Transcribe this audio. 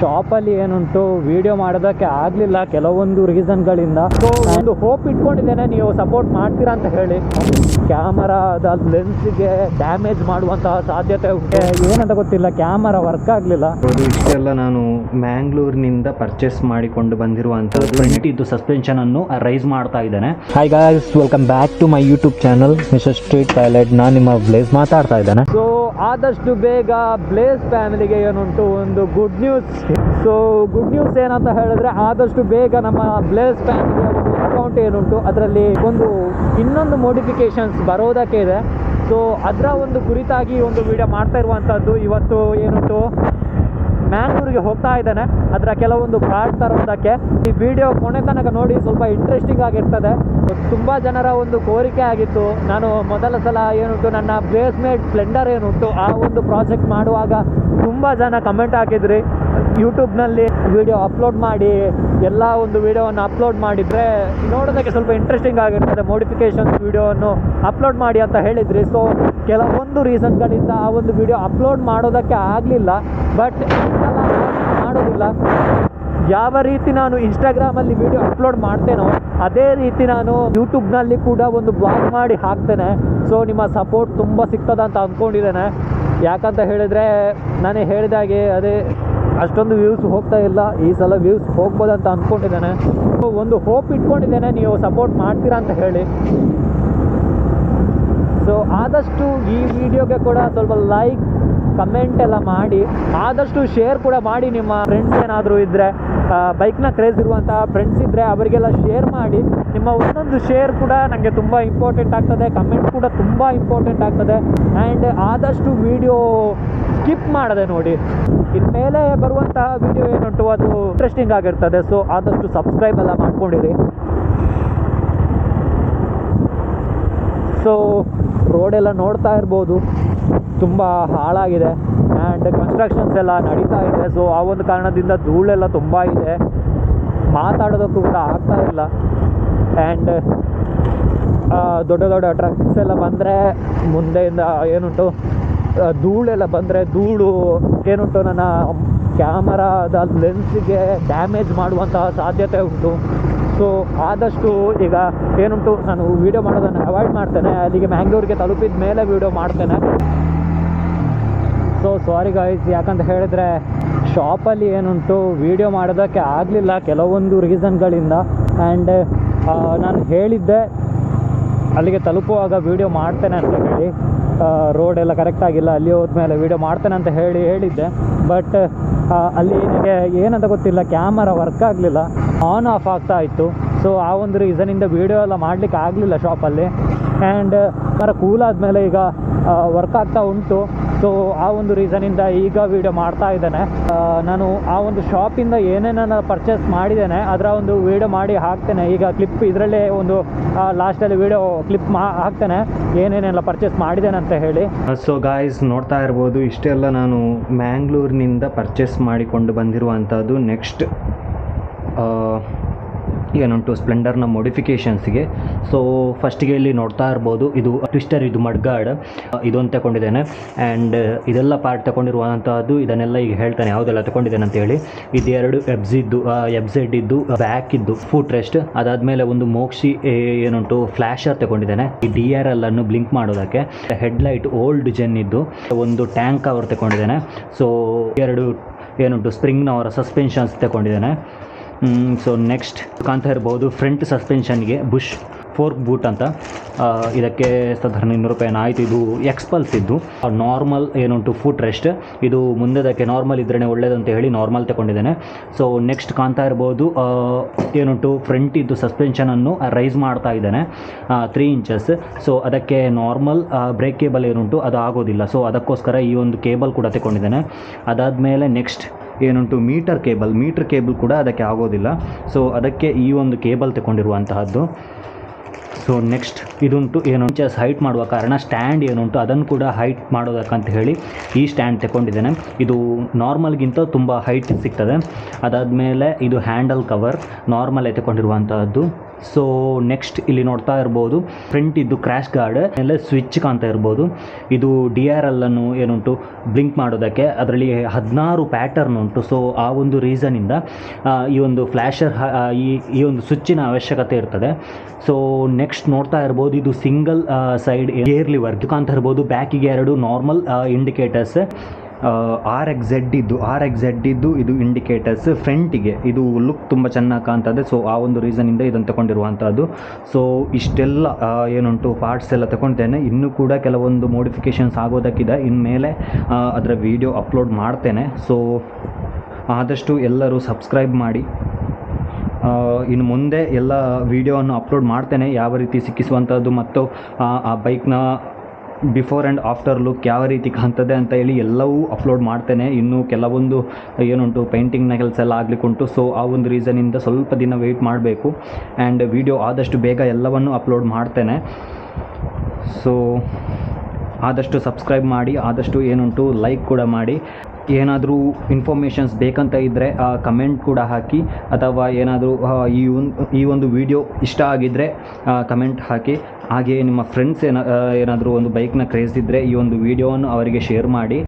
ಶಾಪಲ್ಲಿ ಏನುಂಟು ವಿಡಿಯೋ ಮಾಡೋದಕ್ಕೆ ಆಗಲಿಲ್ಲ ಕೆಲವೊಂದು ರೀಸನ್ಗಳಿಂದ ಸೊ ಒಂದು ಹೋಪ್ ಇಟ್ಕೊಂಡಿದ್ದೇನೆ ನೀವು ಸಪೋರ್ಟ್ ಮಾಡ್ತೀರಾ ಅಂತ ಹೇಳಿ. ಕ್ಯಾಮರಾದ ಲೆನ್ಸ್ಗೆ ಡ್ಯಾಮೇಜ್ ಮಾಡುವಂತಹ ಸಾಧ್ಯತೆ ಉಂಟು. ಏನಂತ ಗೊತ್ತಿಲ್ಲ ಕ್ಯಾಮರಾ ವರ್ಕ್ ಆಗಲಿಲ್ಲ. ಇಷ್ಟೆಲ್ಲ ನಾನು ಮ್ಯಾಂಗ್ಳೂರಿನಿಂದ ಪರ್ಚೇಸ್ ಮಾಡಿಕೊಂಡು ಇದ್ದು ಸಸ್ಪೆನ್ಷನ್ ಅನ್ನು ರೈಸ್ ಮಾಡ್ತಾ ಇದ್ದೇನೆ. Hi guys welcome back to my YouTube channel Mister Street Pilot ನಾನು ನಿಮ್ಮ ಬ್ಲೇಸ್ ಮಾತಾಡ್ತಾ ಇದ್ದೇನೆ. ಸೊ ಆದಷ್ಟು ಬೇಗ ಬ್ಲೇಸ್ ಫ್ಯಾಮಿಲಿಗೆ ಏನುಂಟು ಒಂದು good news so good news ಏನಂತ ಹೇಳಿದ್ರೆ ಆದಷ್ಟು ಬೇಗ ನಮ್ಮ ಬ್ಲೇಸ್ ಬ್ಯಾಂಕ್ ಅಕೌಂಟ್ ಏನುಂಟು? ಅದರಲ್ಲಿ ಒಂದು ಇನ್ನೊಂದು ಮೋಡಿಫಿಕೇಶನ್ಸ್ ಬರೋದಕ್ಕೆ ಇದೆ. ಸೊ ಅದರ ಒಂದು ಕುರಿತಾಗಿ ಒಂದು ವಿಡಿಯೋ ಮಾಡ್ತಾ ಇರುವಂಥದ್ದು ಇವತ್ತು ಏನುಂಟು? ಮ್ಯಾಂಗ್ಳೂರಿಗೆ ಹೋಗ್ತಾ ಇದ್ದಾನೆ. ಅದರ ಕೆಲವೊಂದು ಪಾರ್ಟ್ ತರೋದಕ್ಕೆ. ಈ ವಿಡಿಯೋ ಕೊನೆ ತನಕ ನೋಡಿ ಸ್ವಲ್ಪ ಇಂಟ್ರೆಸ್ಟಿಂಗ್ ಆಗಿರ್ತದೆ. ತುಂಬ ಜನರ ಒಂದು ಕೋರಿಕೆ ಆಗಿತ್ತು. ನಾನು ಮೊದಲ ಸಲ ಏನುಂಟು, ನನ್ನ ಬೇಸ್ಮೆಂಟ್ ಸ್ಪ್ಲೆಂಡರ್ ಏನುಂಟು, ಆ ಒಂದು ಪ್ರಾಜೆಕ್ಟ್ ಮಾಡುವಾಗ ತುಂಬ ಜನ ಕಮೆಂಟ್ ಹಾಕಿದ್ರಿ. ಯೂಟ್ಯೂಬ್ನಲ್ಲಿ ವಿಡಿಯೋ ಅಪ್ಲೋಡ್ ಮಾಡಿ, ಎಲ್ಲ ಒಂದು ವಿಡಿಯೋವನ್ನು ಅಪ್ಲೋಡ್ ಮಾಡಿದರೆ ನೋಡೋದಕ್ಕೆ ಸ್ವಲ್ಪ ಇಂಟ್ರೆಸ್ಟಿಂಗ್ ಆಗಿರ್ತದೆ ಮೋಡಿಫಿಕೇಶನ್ಸ್ ವೀಡಿಯೋವನ್ನು ಅಪ್ಲೋಡ್ ಮಾಡಿ ಅಂತ ಹೇಳಿದ್ರಿ. ಸೊ ಕೆಲವೊಂದು ರೀಸನ್ಗಳಿಂದ ಆ ಒಂದು ವಿಡಿಯೋ ಅಪ್ಲೋಡ್ ಮಾಡೋದಕ್ಕೆ ಆಗಲಿಲ್ಲ ಬಟ್ ಮಾಡೋದಿಲ್ಲ. ಯಾವ ರೀತಿ ನಾನು ಇನ್ಸ್ಟಾಗ್ರಾಮಲ್ಲಿ ವಿಡಿಯೋ ಅಪ್ಲೋಡ್ ಮಾಡ್ತೇನೋ, ಅದೇ ರೀತಿ ನಾನು ಯೂಟ್ಯೂಬ್ನಲ್ಲಿ ಕೂಡ ಒಂದು ಬ್ಲಾಗ್ ಮಾಡಿ ಹಾಕ್ತೇನೆ. ಸೊ ನಿಮ್ಮ ಸಪೋರ್ಟ್ ತುಂಬ ಸಿಗ್ತದ ಅಂತ ಅಂದ್ಕೊಂಡಿದ್ದೇನೆ ಯಾಕಂತ ಹೇಳಿದರೆ, ನಾನೇ ಹೇಳಿದಾಗೆ ಅದೇ ಅಷ್ಟೊಂದು ವ್ಯೂಸ್ ಹೋಗ್ತಾ ಇಲ್ಲ. ಈ ಸಲ ವ್ಯೂಸ್ ಹೋಗ್ಬೋದಂತ ಅಂದ್ಕೊಂಡಿದ್ದೇನೆ ಸೊ ಒಂದು ಹೋಪ್ ಇಟ್ಕೊಂಡಿದ್ದೇನೆ. ನೀವು ಸಪೋರ್ಟ್ ಮಾಡ್ತೀರಾ ಅಂತ ಹೇಳಿ. ಸೊ ಆದಷ್ಟು ಈ ವಿಡಿಯೋಗೆ ಕೂಡ ಸ್ವಲ್ಪ ಲೈಕ್ ಕಮೆಂಟ್ ಎಲ್ಲ ಮಾಡಿ. ಆದಷ್ಟು ಶೇರ್ ಕೂಡ ಮಾಡಿ ನಿಮ್ಮ ಫ್ರೆಂಡ್ಸ್ ಏನಾದರೂ ಇದ್ದರೆ ಬೈಕ್ನ ಕ್ರೇಜ್ ಇರುವಂಥ ಫ್ರೆಂಡ್ಸ್ ಇದ್ದರೆ ಅವರಿಗೆಲ್ಲ ಶೇರ್ ಮಾಡಿ. ನಿಮ್ಮ ಒಂದೊಂದು ಶೇರ್ ಕೂಡ ನನಗೆ ತುಂಬ ಇಂಪಾರ್ಟೆಂಟ್ ಆಗ್ತದೆ. ಕಮೆಂಟ್ ಕೂಡ ತುಂಬ ಇಂಪಾರ್ಟೆಂಟ್ ಆಗ್ತದೆ. ಆ್ಯಂಡ್ ಆದಷ್ಟು ವಿಡಿಯೋ ಸ್ಕಿಪ್ ಮಾಡದೆ ನೋಡಿ. ಇನ್ಮೇಲೆ ಬರುವಂತಹ ವಿಡಿಯೋ ಏನುಂಟು, ಅದು ಇಂಟ್ರೆಸ್ಟಿಂಗ್ ಆಗಿರ್ತದೆ. ಸೊ ಆದಷ್ಟು ಸಬ್ಸ್ಕ್ರೈಬ್ ಎಲ್ಲ ಮಾಡ್ಕೊಂಡಿರಿ. ಸೊ ರೋಡೆಲ್ಲ ನೋಡ್ತಾ ಇರ್ಬೋದು. ತುಂಬ ಹಾಳಾಗಿದೆ. ಆ್ಯಂಡ್ ಕನ್ಸ್ಟ್ರಕ್ಷನ್ಸ್ ಎಲ್ಲ ನಡೀತಾ ಇದೆ. ಸೊ ಆ ಒಂದು ಕಾರಣದಿಂದ ಧೂಳೆಲ್ಲ ತುಂಬ ಇದೆ. ಮಾತಾಡೋದಕ್ಕೂ ಕೂಡ ಆಗ್ತಾ ಇಲ್ಲ. ಆ್ಯಂಡ್ ದೊಡ್ಡ ದೊಡ್ಡ ಟ್ರಕ್ಸ್ ಎಲ್ಲ ಬಂದರೆ ಮುಂದೆಯಿಂದ ಏನುಂಟು ಧೂಳೆಲ್ಲ ಬಂದರೆ ಧೂಳು ಏನುಂಟು ನನ್ನ ಕ್ಯಾಮರಾದ ಲೆನ್ಸಿಗೆ ಡ್ಯಾಮೇಜ್ ಮಾಡುವಂತಹ ಸಾಧ್ಯತೆ ಉಂಟು. ಸೊ ಆದಷ್ಟು ಈಗ ಏನುಂಟು, ನಾನು ವೀಡಿಯೋ ಮಾಡೋದನ್ನು ಅವಾಯ್ಡ್ ಮಾಡ್ತೇನೆ. ಅಲ್ಲಿಗೆ ಮ್ಯಾಂಗ್ಳೂರಿಗೆ ತಲುಪಿದ ಮೇಲೆ ವೀಡಿಯೋ ಮಾಡ್ತೇನೆ. ಸೊ ಸಾರಿ ಗಾಯ್ಸ್ ಯಾಕಂತ ಹೇಳಿದರೆ ಶಾಪಲ್ಲಿ ಏನುಂಟು ವೀಡಿಯೋ ಮಾಡೋದಕ್ಕೆ ಆಗಲಿಲ್ಲ ಕೆಲವೊಂದು ರೀಸನ್ಗಳಿಂದ ಆ್ಯಂಡ್ ನಾನು ಹೇಳಿದ್ದೆ, ಅಲ್ಲಿಗೆ ತಲುಪುವಾಗ ವೀಡಿಯೋ ಮಾಡ್ತೇನೆ ಅಂತ ಹೇಳಿ ರೋಡ್ ಎಲ್ಲ ಕರೆಕ್ಟಾಗಿಲ್ಲ ಅಲ್ಲಿ ಹೋದ್ಮೇಲೆ ವೀಡಿಯೋ ಮಾಡ್ತೇನೆ ಅಂತ ಹೇಳಿ ಹೇಳಿದ್ದೆ. ಬಟ್ ಅಲ್ಲಿ ನನಗೆ ಏನಂತ ಗೊತ್ತಿಲ್ಲ ಕ್ಯಾಮರಾ ವರ್ಕ್ ಆಗಲಿಲ್ಲ ಆನ್ ಆಫ್ ಆಗ್ತಾ ಇತ್ತು. ಸೊ ಆ ಒಂದು ರೀಸನಿಂದ ವೀಡಿಯೋ ಎಲ್ಲ ಮಾಡಲಿಕ್ಕೆ ಆಗಲಿಲ್ಲ ಶಾಪಲ್ಲಿ ಆ್ಯಂಡ್ ಮರ ಕೂಲ್ ಆದಮೇಲೆ ಈಗ ವರ್ಕ್ ಆಗ್ತಾ ಉಂಟು. ಸೊ ಆ ಒಂದು ರೀಸನಿಂದ ಈಗ ವೀಡಿಯೋ ಮಾಡ್ತಾ ಇದ್ದೇನೆ. ನಾನು ಆ ಒಂದು ಶಾಪಿಂದ ಏನೇನನ್ನು ಪರ್ಚೇಸ್ ಮಾಡಿದ್ದೇನೆ, ಅದರ ಒಂದು ವೀಡಿಯೋ ಮಾಡಿ ಹಾಕ್ತೇನೆ. ಈಗ ಕ್ಲಿಪ್ ಇದರಲ್ಲೇ ಒಂದು ಲಾಸ್ಟಲ್ಲಿ ವೀಡಿಯೋ ಕ್ಲಿಪ್ ಮಾ, ಹಾಕ್ತೇನೆ. ಏನೇನೆಲ್ಲ ಪರ್ಚೇಸ್ ಮಾಡಿದ್ದೇನೆ ಅಂತ ಹೇಳಿ. ಸೊ ಗಾಯ್ಸ್ ನೋಡ್ತಾ ಇರ್ಬೋದು, ಇಷ್ಟೆಲ್ಲ ನಾನು ಮ್ಯಾಂಗ್ಳೂರಿನಿಂದ ಪರ್ಚೇಸ್ ಮಾಡಿಕೊಂಡು ಬಂದಿರುವಂಥದ್ದು ನೆಕ್ಸ್ಟ್ ಏನುಂಟು ಸ್ಪ್ಲೆಂಡರ್ನ ಮೋಡಿಫಿಕೇಶನ್ಸ್ಗೆ ಸೊ ಫಸ್ಟಿಗೆ ಇಲ್ಲಿ ನೋಡ್ತಾ ಇರ್ಬೋದು, ಇದು ಟ್ವಿಸ್ಟರ್ ಇದು ಮಡ್ಗಾರ್ಡ್ ಇದೊಂದು ತಗೊಂಡಿದ್ದೇನೆ. ಆ್ಯಂಡ್ ಇದೆಲ್ಲ ಪಾರ್ಟ್ ತಗೊಂಡಿರುವಂಥದ್ದು ಇದನ್ನೆಲ್ಲ ಈಗ ಹೇಳ್ತಾನೆ, ಯಾವುದೆಲ್ಲ ತಗೊಂಡಿದ್ದೇನೆ ಅಂತ ಹೇಳಿ. ಇದು ಎರಡು ಎಬ್ಸಿದ್ದು ಎಬ್ಸೆಡ್ ಇದ್ದು ಬ್ಯಾಕ್ ಇದ್ದು ಫುಟ್ ರೆಸ್ಟ್ ಅದಾದಮೇಲೆ ಒಂದು ಮೋಕ್ಷಿ ಏನುಂಟು ಫ್ಲ್ಯಾಶರ್ ತಗೊಂಡಿದ್ದೇನೆ. ಈ ಡಿ ಆರ್ ಎಲ್ ಅನ್ನು ಬ್ಲಿಂಕ್ ಮಾಡೋದಕ್ಕೆ. ಹೆಡ್ಲೈಟ್ ಓಲ್ಡ್ ಜೆನ್ ಇದ್ದು ಒಂದು ಟ್ಯಾಂಕ್ ಕವರ್ ತಗೊಂಡಿದ್ದೇನೆ. ಸೊ ಎರಡು ಏನುಂಟು ಸ್ಪ್ರಿಂಗ್ನವರ ಸಸ್ಪೆನ್ಷನ್ಸ್ ತಗೊಂಡಿದ್ದೇನೆ. ಸೊ ನೆಕ್ಸ್ಟ್ ಕಾಣ್ತಾ ಇರ್ಬೋದು ಫ್ರಂಟ್ ಸಸ್ಪೆನ್ಷನ್ಗೆ ಬುಷ್ ಫೋರ್ಕ್ ಬೂಟ್ ಅಂತ. ಇದಕ್ಕೆ ಸಾಧಾರಣ ಇನ್ನೂರು ರೂಪಾಯಿ ಆಯಿತು? ಇದು ಎಕ್ಸ್ಪಲ್ಸ್ ಇದ್ದು ನಾರ್ಮಲ್ ಏನುಂಟು ಫುಟ್ ರೆಸ್ಟ್ ಇದು ಮುಂದೆದಕ್ಕೆ ನಾರ್ಮಲ್ ಇದ್ರೇ ಅಂತ ಹೇಳಿ ನಾರ್ಮಲ್ ತಗೊಂಡಿದ್ದೇನೆ. ಸೊ ನೆಕ್ಸ್ಟ್ ಕಾಣ್ತಾ ಇರ್ಬೋದು ಏನುಂಟು ಫ್ರಂಟ್ ಇದ್ದು ಸಸ್ಪೆನ್ಷನನ್ನು ರೈಸ್ ಮಾಡ್ತಾ ಇದ್ದೇನೆ ತ್ರೀ ಇಂಚಸ್ ಸೊ ಅದಕ್ಕೆ ನಾರ್ಮಲ್ ಬ್ರೇಕ್ ಕೇಬಲ್ ಏನುಂಟು ಅದು ಆಗೋದಿಲ್ಲ. ಸೊ ಅದಕ್ಕೋಸ್ಕರ ಈ ಒಂದು ಕೇಬಲ್ ಕೂಡ ತಗೊಂಡಿದ್ದೇನೆ. ಅದಾದಮೇಲೆ ನೆಕ್ಸ್ಟ್ ಏನುಂಟು ಮೀಟರ್ ಕೇಬಲ್ ಮೀಟರ್ ಕೇಬಲ್ ಕೂಡ ಅದಕ್ಕೆ ಆಗೋದಿಲ್ಲ. ಸೊ ಅದಕ್ಕೆ ಈ ಒಂದು ಕೇಬಲ್ ತಗೊಂಡಿರುವಂತಹದ್ದು. ಸೊ ನೆಕ್ಸ್ಟ್ ಇದುಂಟು ಏನು ಜಸ್ ಹೈಟ್ ಮಾಡುವ ಕಾರಣ ಸ್ಟ್ಯಾಂಡ್ ಏನುಂಟು ಅದನ್ನು ಕೂಡ ಹೈಟ್ ಮಾಡೋದಕ್ಕಂತ ಹೇಳಿ ಈ ಸ್ಟ್ಯಾಂಡ್ ತಗೊಂಡಿದ್ದೇನೆ. ಇದು ನಾರ್ಮಲ್ಗಿಂತ ತುಂಬ ಹೈಟ್ ಸಿಗ್ತದೆ. ಅದಾದಮೇಲೆ ಇದು ಹ್ಯಾಂಡಲ್ ಕವರ್ ನಾರ್ಮಲ್ ತಗೊಂಡಿರುವಂತಹದ್ದು. ಸೊ ನೆಕ್ಸ್ಟ್ ಇಲ್ಲಿ ನೋಡ್ತಾ ಇರ್ಬೋದು. ಫ್ರಂಟ್ ಇದ್ದು ಕ್ರ್ಯಾಶ್ ಗಾರ್ಡ್ ಎಲ್ಲ ಸ್ವಿಚ್ ಕಾಣ್ತಾ ಇರ್ಬೋದು. ಇದು ಡಿ ಆರ್ ಎಲ್ ಅನ್ನು ಏನುಂಟು? ಬ್ಲಿಂಕ್ ಮಾಡೋದಕ್ಕೆ. ಅದರಲ್ಲಿ ಹದಿನಾರು ಪ್ಯಾಟರ್ನ್ ಉಂಟು. ಸೊ ಆ ಒಂದು ರೀಸನಿಂದ ಈ ಒಂದು ಫ್ಲ್ಯಾಶರ್ ಈ ಈ ಒಂದು ಸ್ವಿಚ್ಚಿನ ಅವಶ್ಯಕತೆ ಇರ್ತದೆ. ಸೊ ನೆಕ್ಸ್ಟ್ ನೋಡ್ತಾ ಇರ್ಬೋದು. ಇದು ಸಿಂಗಲ್ ಸೈಡ್ ಗೇರ್ ಲಿವರ್ ಕಾಣ್ತಾ ಇರ್ಬೋದು. ಬ್ಯಾಕಿಗೆ ಎರಡು normal indicators R X Z ಇದ್ದು ಆರ್ ಎಕ್ಸ್ ಝೆಡ್ ಇದ್ದು ಇದು ಇಂಡಿಕೇಟರ್ಸ್ ಫ್ರಂಟಿಗೆ. ಇದು ಲುಕ್ ತುಂಬ ಚೆನ್ನಾಗಿ ಕಾಣ್ತದೆ. ಸೊ ಆ ಒಂದು ರೀಸನಿಂದ ಇದನ್ನು ತಗೊಂಡಿರುವಂಥದ್ದು ಸೊ ಇಷ್ಟೆಲ್ಲ ಏನುಂಟು ಪಾರ್ಟ್ಸ್ ಎಲ್ಲ ತಗೊಳ್ತೇನೆ ಇನ್ನೂ ಕೂಡ ಕೆಲವೊಂದು ಮೋಡಿಫಿಕೇಶನ್ಸ್ ಆಗೋದಕ್ಕಿದೆ. ಇನ್ಮೇಲೆ ಅದರ ವಿಡಿಯೋ ಅಪ್ಲೋಡ್ ಮಾಡ್ತೇನೆ. ಸೊ ಆದಷ್ಟು ಎಲ್ಲರೂ ಸಬ್ಸ್ಕ್ರೈಬ್ ಮಾಡಿ. ಇನ್ನು ಮುಂದೆ ಎಲ್ಲ ವೀಡಿಯೋವನ್ನು ಅಪ್ಲೋಡ್ ಮಾಡ್ತೇನೆ. ಯಾವ ರೀತಿ ಸಿಕ್ಕಿಸುವಂಥದ್ದು ಮತ್ತು, ಆ ಬೈಕ್ನ ಬಿಫೋರ್ ಆ್ಯಂಡ್ ಆಫ್ಟರ್ ಲುಕ್ ಯಾವ ರೀತಿ ಕಾಣ್ತದೆ ಅಂತ ಹೇಳಿ ಎಲ್ಲವೂ ಅಪ್ಲೋಡ್ ಮಾಡ್ತೇನೆ. ಇನ್ನು ಕೆಲವೊಂದು ಏನುಂಟು ಪೇಂಟಿಂಗ್ನ ಕೆಲಸ ಎಲ್ಲ ಆಗ್ಲಿಕ್ಕುಂಟು ಸೊ ಆ ಒಂದು ರೀಸನಿಂದ ಸ್ವಲ್ಪ ದಿನ ವೆಯ್ಟ್ ಮಾಡಬೇಕು. ಆ್ಯಂಡ್ ವಿಡಿಯೋ ಆದಷ್ಟು ಬೇಗ ಎಲ್ಲವನ್ನು ಅಪ್ಲೋಡ್ ಮಾಡ್ತೇನೆ. ಸೊ ಆದಷ್ಟು ಸಬ್ಸ್ಕ್ರೈಬ್ ಮಾಡಿ, ಆದಷ್ಟು ಏನುಂಟು ಲೈಕ್ ಕೂಡ ಮಾಡಿ. ಏನಾದರೂ ಇನ್ಫಾರ್ಮೇಷನ್ಸ್ ಬೇಕಂತ ಇದ್ದರೆ ಕಮೆಂಟ್ ಕೂಡ ಹಾಕಿ. ಅಥವಾ ಏನಾದರೂ ಈ ಒಂದು ಈ ಒಂದು ವಿಡಿಯೋ ಇಷ್ಟ ಆಗಿದ್ದರೆ ಕಮೆಂಟ್ ಹಾಕಿ. ಹಾಗೆಯೇ ನಿಮ್ಮ ಫ್ರೆಂಡ್ಸ್ ಏನ ಏನಾದರೂ ಒಂದು ಬೈಕ್ನ ಕ್ರೇಜ್ ಇದ್ದರೆ ಈ ಒಂದು ವಿಡಿಯೋವನ್ನು ಅವರಿಗೆ ಶೇರ್ ಮಾಡಿ.